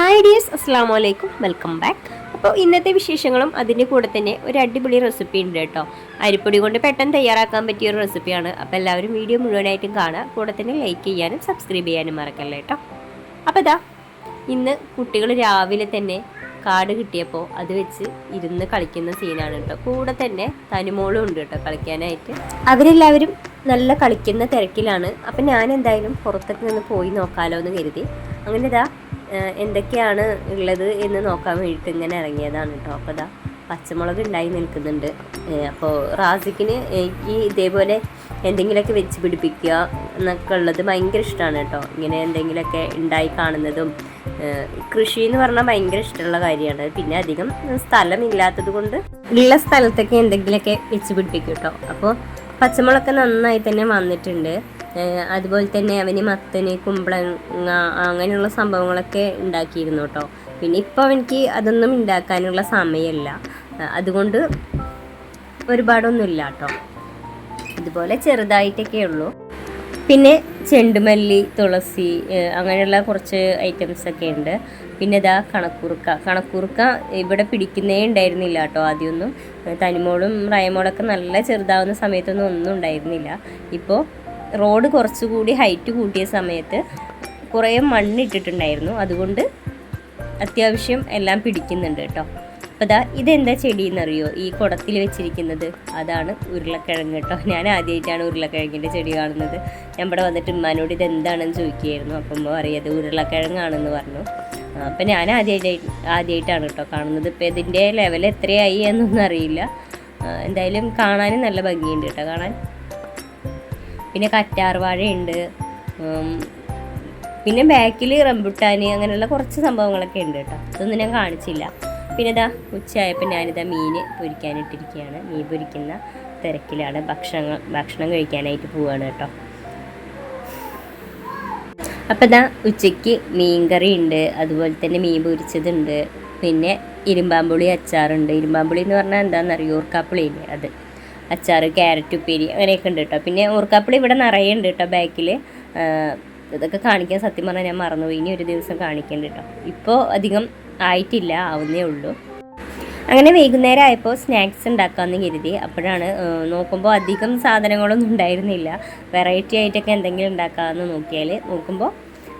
Hi dears അസ്സാം വലൈക്കും welcome back അപ്പോൾ ഇന്നത്തെ വിശേഷങ്ങളും അതിന്റെ കൂടെ തന്നെ ഒരു അടിപൊളി റെസിപ്പി ഉണ്ട് കേട്ടോ. അരിപ്പൊടി കൊണ്ട് പെട്ടെന്ന് തയ്യാറാക്കാൻ പറ്റിയ ഒരു റെസിപ്പിയാണ് അപ്പോൾ എല്ലാവരും വീഡിയോ മുഴുവനായിട്ടും കാണുക. കൂടെ തന്നെ ലൈക്ക് ചെയ്യാനും സബ്സ്ക്രൈബ് ചെയ്യാനും മറക്കല്ലേ കേട്ടോ. അപ്പോൾ ഇതാ ഇന്ന് കുട്ടികൾ രാവിലെ തന്നെ കാർഡ് കിട്ടിയപ്പോൾ അത് വെച്ച് ഇരുന്ന് കളിക്കുന്ന സീനാണ് കേട്ടോ. കൂടെ തന്നെ തനിമോളും ഉണ്ട് കേട്ടോ കളിക്കാനായിട്ട്. അവരെല്ലാവരും നല്ല കളിക്കുന്ന തിരക്കിലാണ്. അപ്പം ഞാൻ എന്തായാലും പുറത്തൊക്കെ നിന്ന് പോയി നോക്കാലോ എന്ന് കരുതി. അങ്ങനെ ഇതാ എന്തൊക്കെയാണ് ഉള്ളത് എന്ന് നോക്കാൻ വേണ്ടിയിട്ട് ഇങ്ങനെ ഇറങ്ങിയതാണ് കേട്ടോ. അപ്പോൾ ഇതാ പച്ചമുളക് ഉണ്ടായി നിൽക്കുന്നുണ്ട്. അപ്പോൾ റാസിക്കിന് എനിക്ക് ഇതേപോലെ എന്തെങ്കിലുമൊക്കെ വെച്ച് പിടിപ്പിക്കുക എന്നൊക്കെ ഉള്ളത് ഭയങ്കര ഇഷ്ടമാണ് കേട്ടോ. ഇങ്ങനെ എന്തെങ്കിലുമൊക്കെ ഉണ്ടായി കാണുന്നതും കൃഷി എന്ന് പറഞ്ഞാൽ ഭയങ്കര ഇഷ്ടമുള്ള കാര്യമാണ്. പിന്നെ അധികം സ്ഥലമില്ലാത്തത് കൊണ്ട് ഉള്ള സ്ഥലത്തൊക്കെ എന്തെങ്കിലുമൊക്കെ വെച്ച് പിടിപ്പിക്കും കേട്ടോ. അപ്പോൾ പച്ചമുളകൊക്കെ നന്നായി തന്നെ വന്നിട്ടുണ്ട്. അതുപോലെ തന്നെ അവന് മത്തന് കുമ്പളങ്ങ അങ്ങനെയുള്ള സംഭവങ്ങളൊക്കെ ഉണ്ടാക്കിയിരുന്നു കേട്ടോ. പിന്നെ ഇപ്പോൾ അവനിക്ക് അതൊന്നും ഉണ്ടാക്കാനുള്ള സമയമല്ല. അതുകൊണ്ട് ഒരുപാടൊന്നുമില്ല കേട്ടോ. ഇതുപോലെ ചെറുതായിട്ടൊക്കെ ഉള്ളൂ. പിന്നെ ചെണ്ടുമല്ലി തുളസി അങ്ങനെയുള്ള കുറച്ച് ഐറ്റംസ് ഒക്കെ ഉണ്ട്. പിന്നെ ഇതാ കണക്കുറുക്ക കണക്കുറുക്ക ഇവിടെ പിടിക്കുന്നേ ഉണ്ടായിരുന്നില്ല കേട്ടോ ആദ്യമൊന്നും. തനിമോളും റയമോളൊക്കെ നല്ല ചെറുതാവുന്ന സമയത്തൊന്നും ഒന്നും ഉണ്ടായിരുന്നില്ല. ഇപ്പോൾ റോഡ് കുറച്ചുകൂടി ഹൈറ്റ് കൂട്ടിയ സമയത്ത് കുറേ മണ്ണിട്ടിട്ടുണ്ടായിരുന്നു. അതുകൊണ്ട് അത്യാവശ്യം എല്ലാം പിടിക്കുന്നുണ്ട് കേട്ടോ. അപ്പോൾ ദാ ഇതെന്താ ചെടി എന്നറിയോ ഈ കുടത്തിൽ വെച്ചിരിക്കുന്നത്. അതാണ് ഉരുളക്കിഴങ്ങ് കേട്ടോ. ഞാൻ ആദ്യമായിട്ടാണ് ഉരുളക്കിഴങ്ങിന്റെ ചെടി കാണുന്നത്. ഞാൻ ഇവിടെ വന്നിട്ട് ഉമ്മാനോട് ഇത് എന്താണെന്ന് ചോദിക്കുകയായിരുന്നു. അപ്പം ഉമ്മ പറയത് ഉരുളക്കിഴങ്ങാണെന്ന് പറഞ്ഞു. അപ്പം ഞാൻ ആദ്യമായിട്ട് ആദ്യമായിട്ടാണ് കേട്ടോ കാണുന്നത്. ഇപ്പം ഇതിന്റെ ലെവൽ എത്രയായി എന്നൊന്നും അറിയില്ല. എന്തായാലും കാണാനും നല്ല ഭംഗിയുണ്ട് കേട്ടോ. കാണാൻ പിന്നെ കറ്റാർവാഴയുണ്ട് പിന്നെ ബാക്കിൽ റംബുട്ടാൻ അങ്ങനെയുള്ള കുറച്ച് സംഭവങ്ങളൊക്കെ ഉണ്ട് കേട്ടോ. അതൊന്നും ഞാൻ കാണിച്ചില്ല. പിന്നെ ഇതാ ഉച്ചയായപ്പോൾ ഞാനിതാ മീൻ പൊരിക്കാനിട്ടിരിക്കുകയാണ് മീൻ പൊരിക്കുന്ന തിരക്കിലാണ്. ഭക്ഷണം ഭക്ഷണം കഴിക്കാനായിട്ട് പോവുകയാണ് കേട്ടോ. അപ്പം ഇതാ ഉച്ചയ്ക്ക് മീൻ കറി ഉണ്ട്. അതുപോലെ തന്നെ മീൻ പൊരിച്ചതുണ്ട്. പിന്നെ ഇരുമ്പാമ്പുളി അച്ചാറുണ്ട്. ഇരുമ്പാമ്പുളി എന്ന് പറഞ്ഞാൽ എന്താണെന്നറിയോ? ഊർക്കാപ്പുളി ഇല്ലേ അത്. അച്ചാറ് ക്യാരറ്റ് ഉപ്പേരി അങ്ങനെയൊക്കെ ഉണ്ട് കേട്ടോ. പിന്നെ ഊർക്കാപ്പിളി ഇവിടെ നിറയെ ഉണ്ട് കേട്ടോ ബാക്കിൽ ഇതൊക്കെ കാണിക്കാൻ സത്യം പറഞ്ഞാൽ ഞാൻ മറന്നുപോയി. ഇനി ഒരു ദിവസം കാണിക്കേണ്ട കേട്ടോ. ഇപ്പോൾ അധികം ആയിട്ടില്ല ആവുന്നേ ഉള്ളൂ. അങ്ങനെ വൈകുന്നേരം ആയപ്പോൾ സ്നാക്സ് ഉണ്ടാക്കാമെന്ന് കരുതി. അപ്പോഴാണ് നോക്കുമ്പോൾ അധികം സാധനങ്ങളൊന്നും ഉണ്ടായിരുന്നില്ല. വെറൈറ്റി ആയിട്ടൊക്കെ എന്തെങ്കിലും ഉണ്ടാക്കാമെന്ന് നോക്കിയാൽ നോക്കുമ്പോൾ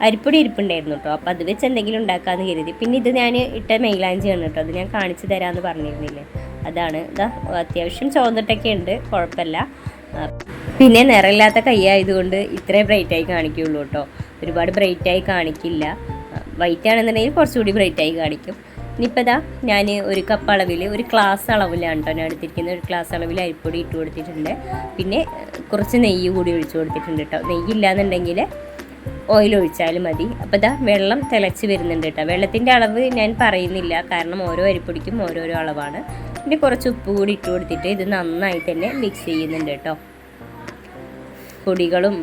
അരിപ്പൊടി ഇരിപ്പുണ്ടായിരുന്നു കേട്ടോ. അപ്പോൾ അത് വെച്ച് എന്തെങ്കിലും ഉണ്ടാക്കാമെന്ന് കരുതി. പിന്നെ ഇത് ഞാൻ ഇട്ട മെയിലാഞ്ചിയാണ് കേട്ടോ. അത് ഞാൻ കാണിച്ചു തരാമെന്ന് പറഞ്ഞിരുന്നില്ലേ. അതാണ്. അത്യാവശ്യം ചോന്നിട്ടൊക്കെ ഉണ്ട് കുഴപ്പമില്ല. പിന്നെ നിറമില്ലാത്ത കൈയായതുകൊണ്ട് ഇത്രയും ബ്രൈറ്റായി കാണിക്കുള്ളൂ കേട്ടോ. ഒരുപാട് ബ്രൈറ്റായി കാണിക്കില്ല. വൈറ്റ് ആണെന്നുണ്ടെങ്കിൽ കുറച്ചുകൂടി ബ്രൈറ്റായി കാണിക്കും. ഇനിയിപ്പോൾ ഇതാ ഞാൻ ഒരു കപ്പ് അളവിൽ ഒരു ക്ലാസ് അളവിലാണ് കേട്ടോ ഞാൻ എടുത്തിരിക്കുന്നത്. ഒരു ക്ലാസ് അളവിൽ അരിപ്പൊടി ഇട്ട് കൊടുത്തിട്ടുണ്ട്. പിന്നെ കുറച്ച് നെയ്യ് കൂടി ഒഴിച്ചു കൊടുത്തിട്ടുണ്ട് കേട്ടോ. നെയ്യ് ഇല്ലാന്നുണ്ടെങ്കിൽ ഓയിൽ ഒഴിച്ചാലും മതി. അപ്പോൾ ഇതാ വെള്ളം തിളച്ച് വരുന്നുണ്ട് കേട്ടോ. വെള്ളത്തിന്റെ അളവ് ഞാൻ പറയുന്നില്ല. കാരണം ഓരോ അരിപ്പൊടിക്കും ഓരോരോ അളവാണ്. പിന്നെ കുറച്ച് ഉപ്പ് കൂടി ഇട്ട് കൊടുത്തിട്ട് ഇത് നന്നായി തന്നെ മിക്സ് ചെയ്യുന്നുണ്ട് കേട്ടോ. പൊടികളും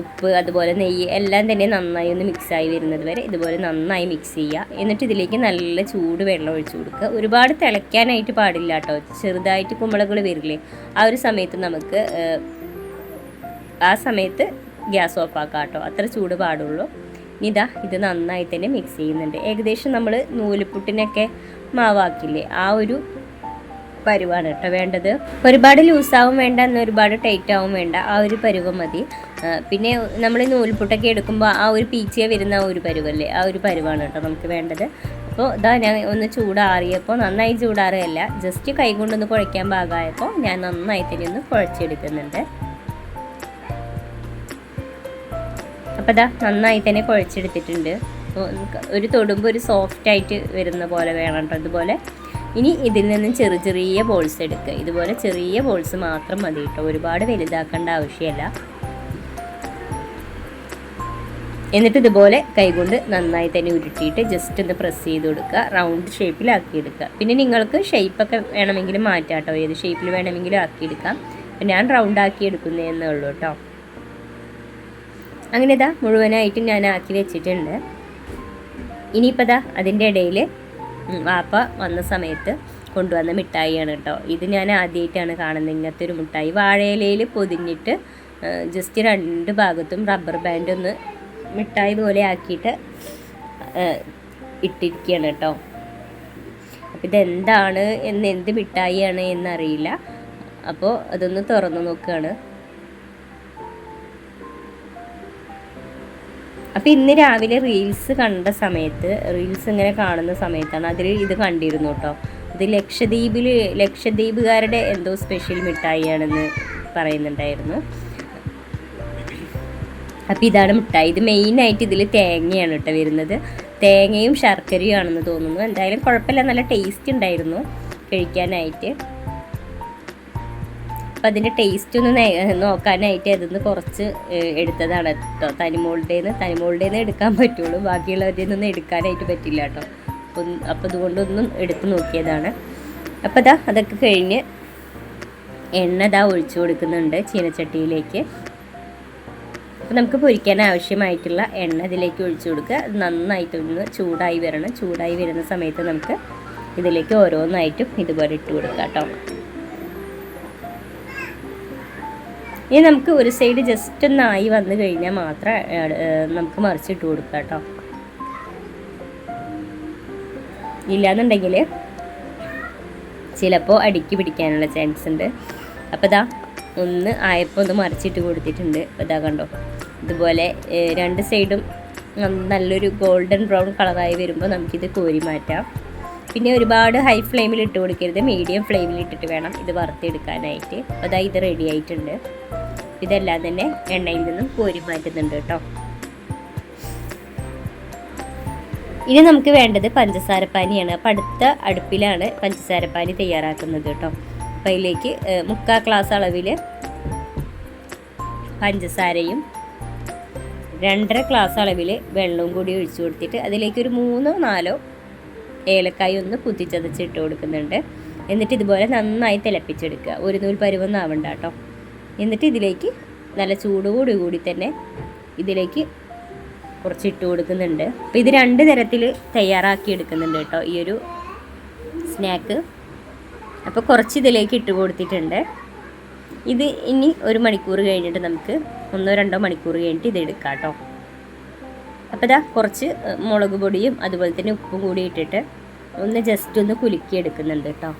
ഉപ്പ് അതുപോലെ നെയ്യ് എല്ലാം തന്നെ നന്നായി ഒന്ന് മിക്സായി വരുന്നത് വരെ ഇതുപോലെ നന്നായി മിക്സ് ചെയ്യുക. എന്നിട്ട് ഇതിലേക്ക് നല്ല ചൂട് വെള്ളം ഒഴിച്ചു കൊടുക്കുക. ഒരുപാട് തിളയ്ക്കാനായിട്ട് പാടില്ല കേട്ടോ. ചെറുതായിട്ട് കുമ്പളകൾ വരില്ലേ ആ ഒരു സമയത്ത് നമുക്ക് ആ, സമയത്ത് ഗ്യാസ് ഓഫ് ആക്കാം കേട്ടോ. അത്ര ചൂട് പാടുള്ളൂ. ഇനി ഇതാ ഇത് നന്നായി തന്നെ മിക്സ് ചെയ്യുന്നുണ്ട്. ഏകദേശം നമ്മൾ നൂലുപുട്ടിനൊക്കെ മാവാക്കില്ലേ ആ ഒരു പരുവാണ് കേട്ടോ വേണ്ടത്. ഒരുപാട് ലൂസാവും വേണ്ട എന്നാൽ ഒരുപാട് ടൈറ്റ് ആവും വേണ്ട. ആ ഒരു പരുവം മതി. പിന്നെ നമ്മൾ നൂൽപുട്ടൊക്കെ എടുക്കുമ്പോൾ ആ ഒരു പീച്ചിയെ വരുന്ന ആ ഒരു പരുവല്ലേ? ആ ഒരു പരുവാണ് കേട്ടോ നമുക്ക് വേണ്ടത്. അപ്പോൾ ഇതാ ഞാൻ ഒന്ന് ചൂടാറിയപ്പോൾ നന്നായി ചൂടാറുകയല്ല ജസ്റ്റ് കൈ കൊണ്ടൊന്ന് കുഴയ്ക്കാൻ പാകമായപ്പോൾ ഞാൻ നന്നായി തന്നെ ഒന്ന് കുഴച്ചെടുക്കുന്നുണ്ട്. അപ്പോൾ ഇതാ നന്നായി തന്നെ കുഴച്ചെടുത്തിട്ടുണ്ട്. ഒരു തൊടുമ്പോൾ ഒരു സോഫ്റ്റ് ആയിട്ട് വരുന്ന പോലെ വേണം കേട്ടോ ഇതുപോലെ. ഇനി ഇതിൽ നിന്നും ചെറിയ ചെറിയ ബോൾസ് എടുക്കുക ഇതുപോലെ ചെറിയ ബോൾസ് മാത്രം മതി കേട്ടോ ഒരുപാട് വലുതാക്കേണ്ട ആവശ്യമില്ല എന്നിട്ട് ഇതുപോലെ കൈകൊണ്ട് നന്നായി തന്നെ ഉരുട്ടിയിട്ട് ജസ്റ്റ് ഒന്ന് പ്രസ് ചെയ്ത് കൊടുക്കുക. റൗണ്ട് ഷേപ്പിലാക്കി എടുക്കുക. പിന്നെ നിങ്ങൾക്ക് ഷേപ്പൊക്കെ വേണമെങ്കിൽ മാറ്റാം കേട്ടോ ഏത് ഷേപ്പിൽ വേണമെങ്കിലും ആക്കിയെടുക്കാം അപ്പം ഞാൻ റൗണ്ട് ആക്കി എടുക്കുന്നതെന്നേ ഉള്ളൂ കേട്ടോ അങ്ങനെ ഇതാ മുഴുവനായിട്ടും ഞാൻ ആക്കി വെച്ചിട്ടുണ്ട്. ഇനിയിപ്പോൾ ദാ അതിന്റെ ഇടയിൽ വാപ്പ വന്ന സമയത്ത് കൊണ്ടുവന്ന മിഠായിയാണ് കേട്ടോ. ഇത് ഞാൻ ആദ്യമായിട്ടാണ് കാണുന്നത്. ഇങ്ങനത്തെ ഒരു മിഠായി. വാഴയിലയിൽ പൊതിഞ്ഞിട്ട് ജസ്റ്റ് രണ്ട് ഭാഗത്തും റബ്ബർ ബാൻഡ് ഒന്ന് മിഠായി പോലെ ആക്കിയിട്ട് ഇട്ടിരിക്കുകയാണ് കേട്ടോ. അപ്പോൾ ഇതെന്താണ് എന്ന് എന്ത് മിഠായിയാണ് എന്നറിയില്ല. അപ്പോൾ അതൊന്ന് തുറന്നു നോക്കുകയാണ്. അപ്പോൾ ഇന്ന് രാവിലെ റീൽസ് കണ്ട സമയത്ത് റീൽസ് ഇങ്ങനെ കാണുന്ന സമയത്താണ് അതിൽ ഇത് കണ്ടിരുന്നു കേട്ടോ ഇത് ലക്ഷദ്വീപിൽ ലക്ഷദ്വീപുകാരുടെ എന്തോ സ്പെഷ്യൽ മിഠായിയാണെന്ന് പറയുന്നുണ്ടായിരുന്നു. അപ്പോൾ ഇതാണ് മിഠായി. ഇത് മെയിനായിട്ട് ഇതിൽ തേങ്ങയാണ് കേട്ടോ വരുന്നത്. തേങ്ങയും ശർക്കരയും ആണെന്ന് തോന്നുന്നു. എന്തായാലും കുഴപ്പമില്ല. നല്ല ടേസ്റ്റ് ഉണ്ടായിരുന്നു കഴിക്കാനായിട്ട്. അപ്പം അതിന്റെ ടേസ്റ്റ് ഒന്ന് നോക്കാനായിട്ട് അതൊന്ന് കുറച്ച് എടുത്തതാണ് കേട്ടോ തനിമോളുടേന്ന് തനിമോളുടേന്ന് എടുക്കാൻ പറ്റുള്ളൂ. ബാക്കിയുള്ളവരുടെ ഒന്നും എടുക്കാനായിട്ട് പറ്റില്ല കേട്ടോ അപ്പം അപ്പം അതുകൊണ്ടൊന്നും എടുത്ത് നോക്കിയതാണ്. അപ്പം അതാ അതൊക്കെ കഴിഞ്ഞ് എണ്ണ ഇതാ ഒഴിച്ചു കൊടുക്കുന്നുണ്ട് ചീനച്ചട്ടിയിലേക്ക്. അപ്പോൾ നമുക്ക് പൊരിക്കാൻ ആവശ്യമായിട്ടുള്ള എണ്ണ ഇതിലേക്ക് ഒഴിച്ചു കൊടുക്കുക. അത് നന്നായിട്ടൊന്ന് ചൂടായി വരണം. ചൂടായി വരുന്ന സമയത്ത് നമുക്ക് ഇതിലേക്ക് ഓരോന്നായിട്ടും ഇതുപോലെ ഇട്ട് കൊടുക്കാം കേട്ടോ ഇനി നമുക്ക് ഒരു സൈഡ് ജസ്റ്റ് ഒന്ന് ആയി വന്നു കഴിഞ്ഞാൽ മാത്രം നമുക്ക് മറിച്ചിട്ട് കൊടുക്കാം കേട്ടോ. ഇല്ലാന്നുണ്ടെങ്കിൽ ചിലപ്പോൾ അടുക്കി പിടിക്കാനുള്ള ചാൻസ് ഉണ്ട്. അപ്പോൾ ഇതാ ഒന്ന് ആയപ്പോൾ ഒന്ന് മറിച്ചിട്ട് കൊടുത്തിട്ടുണ്ട്. ഇതാ കണ്ടോ ഇതുപോലെ രണ്ട് സൈഡും നല്ലൊരു ഗോൾഡൻ ബ്രൗൺ കളറായി വരുമ്പോൾ നമുക്കിത് കോരി മാറ്റാം. പിന്നെ ഒരുപാട് ഹൈ ഫ്ലെയിമിൽ ഇട്ട് കൊടുക്കരുത് മീഡിയം ഫ്ലെയിമിൽ ഇട്ടിട്ട് വേണം ഇത് വറുത്തെടുക്കാനായിട്ട്. അപ്പോൾ അതാ ഇത് റെഡി ആയിട്ടുണ്ട്. ഇതെല്ലാം തന്നെ എണ്ണയിൽ നിന്നും കോരി മാറ്റുന്നുണ്ട് കേട്ടോ. ഇനി നമുക്ക് വേണ്ടത് പഞ്ചസാരപ്പാനിയാണ്. അപ്പം അടുത്ത അടുപ്പിലാണ് പഞ്ചസാരപ്പാനി തയ്യാറാക്കുന്നത് കേട്ടോ. അപ്പം അതിലേക്ക് മുക്കാൽ ഗ്ലാസ് അളവിൽ പഞ്ചസാരയും രണ്ടര ഗ്ലാസ് അളവിൽ വെള്ളവും കൂടി ഒഴിച്ചു കൊടുത്തിട്ട് അതിലേക്ക് ഒരു മൂന്നോ നാലോ ഏലക്കായ ഒന്ന് കുത്തിച്ചതച്ചിട്ട് കൊടുക്കുന്നുണ്ട്. എന്നിട്ട് ഇതുപോലെ നന്നായി തിളപ്പിച്ചെടുക്കുക. ഒരു നൂൽ പരുവൊന്നും കേട്ടോ. എന്നിട്ട് ഇതിലേക്ക് നല്ല ചൂടോടു കൂടി തന്നെ ഇതിലേക്ക് കുറച്ച് ഇട്ട് കൊടുക്കുന്നുണ്ട്. അപ്പോൾ ഇത് രണ്ട് തരത്തിൽ തയ്യാറാക്കി എടുക്കുന്നുണ്ട് കേട്ടോ ഈ ഒരു സ്നാക്ക് അപ്പോൾ കുറച്ച് ഇതിലേക്ക് ഇട്ട് കൊടുത്തിട്ടുണ്ട്. ഇത് ഇനി ഒരു മണിക്കൂർ കഴിഞ്ഞിട്ട് നമുക്ക് ഒന്നോ രണ്ടോ മണിക്കൂർ കഴിഞ്ഞിട്ട് ഇത് എടുക്കാം കേട്ടോ. അപ്പോൾ ഇതാ കുറച്ച് മുളക് പൊടിയും അതുപോലെ തന്നെ ഉപ്പും കൂടി ഇട്ടിട്ട് ഒന്ന് ജസ്റ്റ് ഒന്ന് കുലുക്കി എടുക്കുന്നുണ്ട് കേട്ടോ.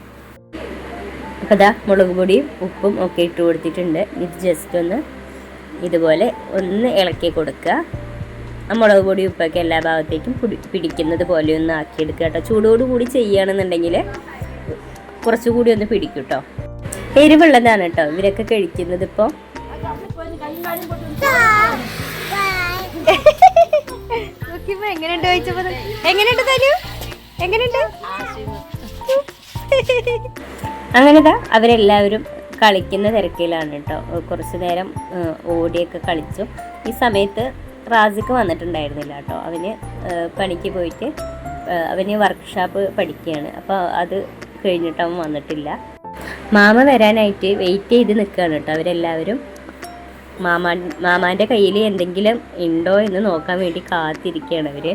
അപ്പോൾ ഇതാ മുളക് പൊടിയും ഉപ്പും ഒക്കെ ഇട്ട് കൊടുത്തിട്ടുണ്ട്. ഇത് ജസ്റ്റ് ഒന്ന് ഇതുപോലെ ഒന്ന് ഇളക്കി കൊടുക്കുക. ആ മുളക് പൊടി ഉപ്പൊക്കെ എല്ലാ ഭാഗത്തേക്കും പിടി പിടിക്കുന്നത് പോലെ ഒന്ന് ആക്കിയെടുക്കുക കേട്ടോ. ചൂടോട് കൂടി ചെയ്യുകയാണെന്നുണ്ടെങ്കിൽ കുറച്ചുകൂടി ഒന്ന് പിടിക്കും കേട്ടോ. എരിവുള്ളതാണ് കേട്ടോ. ഇവരൊക്കെ കഴിക്കുന്നത് ഇപ്പോൾ നോക്കിയപ്പോ എങ്ങനെയുണ്ട് ചോദിച്ചപ്പോ എങ്ങനെയുണ്ട് തലു? എങ്ങനെയുണ്ട്? അങ്ങനെതാ അവരെല്ലാവരും കളിക്കുന്ന തിരക്കിലാണ് കേട്ടോ കുറച്ച് നേരം ഓടിയൊക്കെ കളിച്ചു. ഈ സമയത്ത് റാസിക്ക് വന്നിട്ടുണ്ടായിരുന്നില്ല കേട്ടോ അവന് പണിക്ക് പോയിട്ട് അവന് വർക്ക്ഷോപ്പ് പഠിക്കുകയാണ്. അപ്പോൾ അത് കഴിഞ്ഞിട്ട് അവൻ വന്നിട്ടില്ല. മാമ വരാനായിട്ട് വെയിറ്റ് ചെയ്ത് നിൽക്കുകയാണ് കേട്ടോ അവരെല്ലാവരും മാമാ മാമാന്റെ കയ്യിൽ എന്തെങ്കിലും ഉണ്ടോ എന്ന് നോക്കാൻ വേണ്ടി കാത്തിരിക്കുകയാണ് അവർ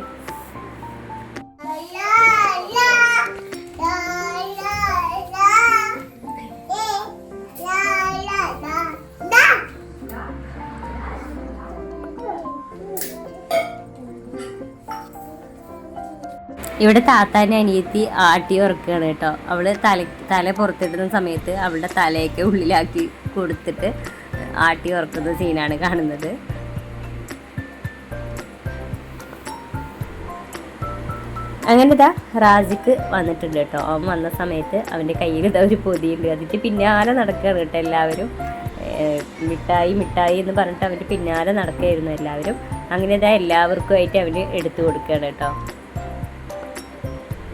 ഇവിടെ താത്താന്റെ അനിയത്തി ആട്ടി ഉറക്കുകയാണ് കേട്ടോ. അവൾ തല തല പുറത്തിടുന്ന സമയത്ത് അവളുടെ തലയൊക്കെ ഉള്ളിലാക്കി കൊടുത്തിട്ട് ആട്ടി ഉറക്കുന്ന സീനാണ് കാണുന്നത്. അങ്ങനെ ഇതാ റാജിക്ക് വന്നിട്ടുണ്ട് കേട്ടോ. അവൻ വന്ന സമയത്ത് അവന്റെ കയ്യിൽ ഇതാ ഒരു പൊതിയുണ്ട്. അതിന്റെ പിന്നാലെ നടക്കുകയാണ് കേട്ടോ എല്ലാവരും. മിഠായി മിഠായി എന്ന് പറഞ്ഞിട്ട് അവന്റെ പിന്നാലെ നടക്കുകയായിരുന്നു എല്ലാവരും. അങ്ങനെ ഇതാ എല്ലാവർക്കുമായിട്ട് അവന് എടുത്തു കൊടുക്കുകയാണ് കേട്ടോ.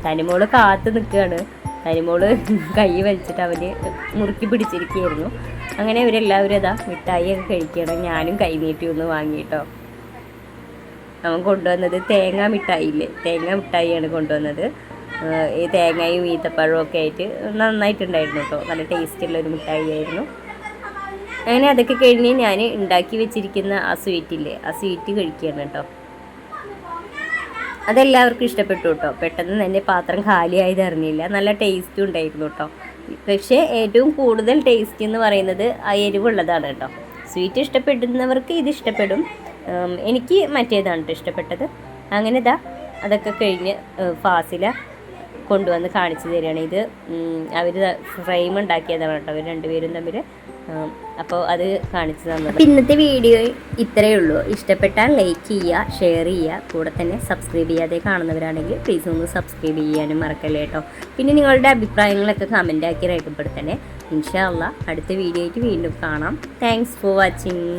തനിമോൾ കാത്തു നിൽക്കുകയാണ് തനിമോൾ കൈ വലിച്ചിട്ട് അവന് മുറുക്കി പിടിച്ചിരിക്കുകയായിരുന്നു. അങ്ങനെ അവരെല്ലാവരും അതാ മിഠായി ഒക്കെ കഴിക്കണം. ഞാനും കൈനീട്ടി ഒന്ന് വാങ്ങിയിട്ടോ അവൻ കൊണ്ടുവന്നത് തേങ്ങ മിഠായില്ലേ തേങ്ങ മിഠായിയാണ് കൊണ്ടുവന്നത്. ഈ തേങ്ങയും ഈത്തപ്പഴവും ഒക്കെ ആയിട്ട് നന്നായിട്ടുണ്ടായിരുന്നു കേട്ടോ. നല്ല ടേസ്റ്റുള്ള ഒരു മിഠായി ആയിരുന്നു അങ്ങനെ അതൊക്കെ കഴിഞ്ഞ് ഞാൻ ഉണ്ടാക്കി വെച്ചിരിക്കുന്ന ആ സ്വീറ്റില്ലേ? ആ സ്വീറ്റ് കഴിക്കുകയാണ് കേട്ടോ. അതെല്ലാവർക്കും ഇഷ്ടപ്പെട്ടു കേട്ടോ. പെട്ടെന്ന് തന്നെ പാത്രം കാലിയായത് അറിഞ്ഞില്ല. നല്ല ടേസ്റ്റും ഉണ്ടായിരുന്നു കേട്ടോ. പക്ഷേ ഏറ്റവും കൂടുതൽ ടേസ്റ്റ് എന്ന് പറയുന്നത് ആ എരിവുള്ളതാണ് കേട്ടോ. സ്വീറ്റ് ഇഷ്ടപ്പെടുന്നവർക്ക് ഇത് ഇഷ്ടപ്പെടും. എനിക്ക് മറ്റേതാണ് കേട്ടോ ഇഷ്ടപ്പെട്ടത്. അങ്ങനെ ഇതാ അതൊക്കെ കഴിഞ്ഞ് ഫാസില കൊണ്ടുവന്ന് കാണിച്ചു തരികയാണ്. ഇത് അവർ ഫ്രെയിം ഉണ്ടാക്കിയതാണ് കേട്ടോ. അവർ രണ്ടുപേരും തമ്മിൽ അപ്പോൾ അത് കാണിച്ചു തന്നത്. ഇന്നത്തെ വീഡിയോ ഇത്രയേ ഉള്ളൂ. ഇഷ്ടപ്പെട്ടാൽ ലൈക്ക് ചെയ്യുക ഷെയർ ചെയ്യുക കൂടെ തന്നെ സബ്സ്ക്രൈബ് ചെയ്യാതെ കാണുന്നവരാണെങ്കിൽ പ്ലീസ് ഒന്ന് സബ്സ്ക്രൈബ് ചെയ്യാനും മറക്കല്ലേ കേട്ടോ. പിന്നെ നിങ്ങളുടെ അഭിപ്രായങ്ങളൊക്കെ കമന്റ് ആക്കി രേഖപ്പെടുത്തണേ. ഇൻഷാ അള്ളാ അടുത്ത വീഡിയോ ആയിട്ട് വീണ്ടും കാണാം. Thanks for watching